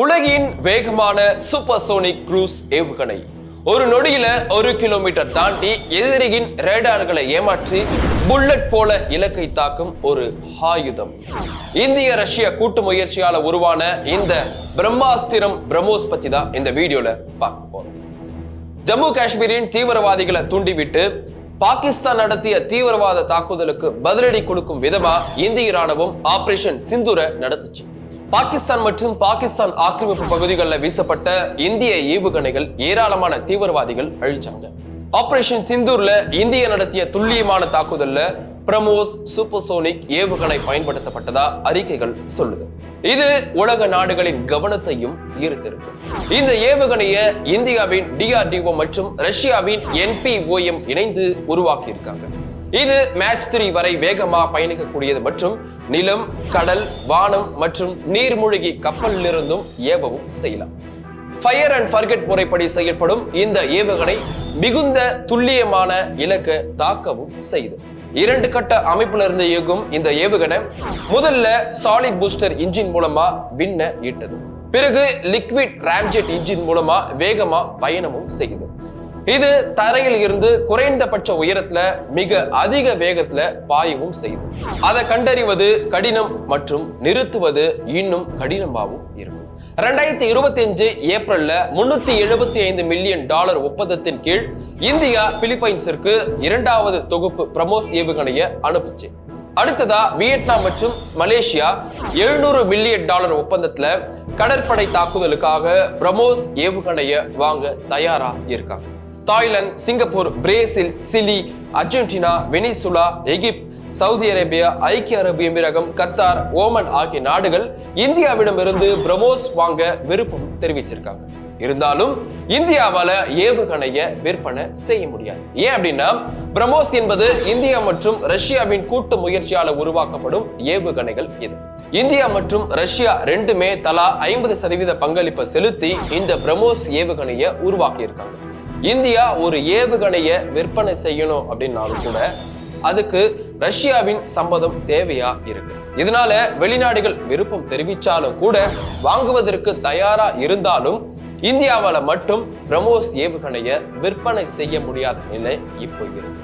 உலகின் வேகமான supersonic cruise ஏவுகணை. ஒரு நொடியில ஒரு கிலோமீட்டர் தாண்டி எதிரியின் ரேடார்களை ஏமாற்றி புல்லட் போல இலக்கை தாக்கும் ஒரு ஆயுதம். இந்திய ரஷ்ய கூட்டு முயற்சியால உருவான இந்த பிரம்மாஸ்திரம் பிரம்மோஸ் பத்தி தான் இந்த வீடியோல பார்க்க போறோம். ஜம்மு காஷ்மீரின் தீவிரவாதிகளை தூண்டிவிட்டு பாகிஸ்தான் நடத்திய தீவிரவாத தாக்குதலுக்கு பதிலடி கொடுக்கும் விதமா இந்திய ராணுவம் ஆபரேஷன் சிந்துரை நடத்துச்சு. பாகிஸ்தான் மற்றும் பாகிஸ்தான் ஆக்கிரமிப்பு பகுதிகளில் வீசப்பட்ட இந்திய ஏவுகணைகள் ஏராளமான தீவிரவாதிகள் அழிச்சாங்க. ஆபரேஷன் சிந்தூர்ல இந்திய நடத்திய துல்லியமான தாக்குதல்ல பிரமோஸ் சூப்பர்சோனிக் ஏவுகணை பயன்படுத்தப்பட்டதா அறிக்கைகள் சொல்லுது. இது உலக நாடுகளின் கவனத்தையும் ஈர்த்திருக்கு. இந்த ஏவுகணையை இந்தியாவின் டிஆர்டிஓ மற்றும் ரஷ்யாவின் என்பிஓஎம் இணைந்து உருவாக்கி இருக்காங்க இது மேட்ச் த்ரீ வரை வேகமா பயணிக்கக்கூடியது மற்றும் நிலம் கடல் வானம் மற்றும் நீர்மூழ்கி கப்பலிலிருந்தும் ஏவவும் செய்யலாம். ஃபயர் அண்ட் ஃபர்கெட் முறைப்படி செயல்படும் இந்த ஏவுகணை மிகுந்த துல்லியமான இலக்கை தாக்கவும் செய்யுது இரண்டு கட்ட அமைப்புல இருந்து இயங்கும் இந்த ஏவுகணை முதல்ல சாலிட் பூஸ்டர் இன்ஜின் மூலமா விண்ண ஈட்டது. பிறகு லிக்விட் ராம்ஜெட் இன்ஜின் மூலமா வேகமா பயணமும் செய்யுது. இது தரையில் இருந்து குறைந்தபட்ச உயரத்துல மிக அதிக வேகத்துல பாயவும் செய்யும். அதை கண்டறிவது கடினம் மற்றும் நிறுத்துவது இன்னும் கடினமாகவும் இருக்கும். ரெண்டாயிரத்தி இருபத்தி அஞ்சு ஏப்ரல்ல முன்னூத்தி எழுபத்தி ஐந்து மில்லியன் டாலர் ஒப்பந்தத்தின் கீழ் இந்தியா பிலிப்பைன்ஸிற்கு இரண்டாவது தொகுப்பு பிரமோஸ் ஏவுகணையை அனுப்புச்சு. அடுத்ததா வியட்நாம் மற்றும் மலேசியா எழுநூறு மில்லியன் டாலர் ஒப்பந்தத்துல கடற்படை தாக்குதலுக்காக பிரமோஸ் ஏவுகணையை வாங்க தயாரா இருக்காங்க. Thailand Singapore Brazil Chile Argentina Venezuela Egypt Saudi Arabia ஐக்கிய அரபு எமிரகம் கத்தார் ஓமன் ஆகிய நாடுகள் இந்தியாவிடமிருந்து பிரமோஸ் வாங்க விருப்பம் தெரிவிச்சிருக்காங்க. இருந்தாலும் இந்தியாவால ஏவுகணைய விற்பனை செய்ய முடியாது. ஏன் அப்படின்னா பிரமோஸ் என்பது இந்தியா மற்றும் ரஷ்யாவின் கூட்டு முயற்சியால உருவாக்கப்படும் ஏவுகணைகள் இது. இந்தியா மற்றும் ரஷ்யா ரெண்டுமே தலா ஐம்பது சதவீத பங்களிப்பை செலுத்தி இந்த பிரம்மோஸ் ஏவுகணையை உருவாக்கியிருக்காங்க. இந்தியா ஒரு ஏவுகணையை விற்பனை செய்யணும் அப்படின்னாலும் கூட அதுக்கு ரஷ்யாவின் சம்மதம் தேவையா இருக்கு. இதனால வெளிநாடுகள் விருப்பம் தெரிவித்தாலும் கூட வாங்குவதற்கு தயாரா இருந்தாலும் இந்தியாவில் மட்டும் பிரமோஸ் ஏவுகணையை விற்பனை செய்ய முடியாத நிலை இப்போ இருக்கு.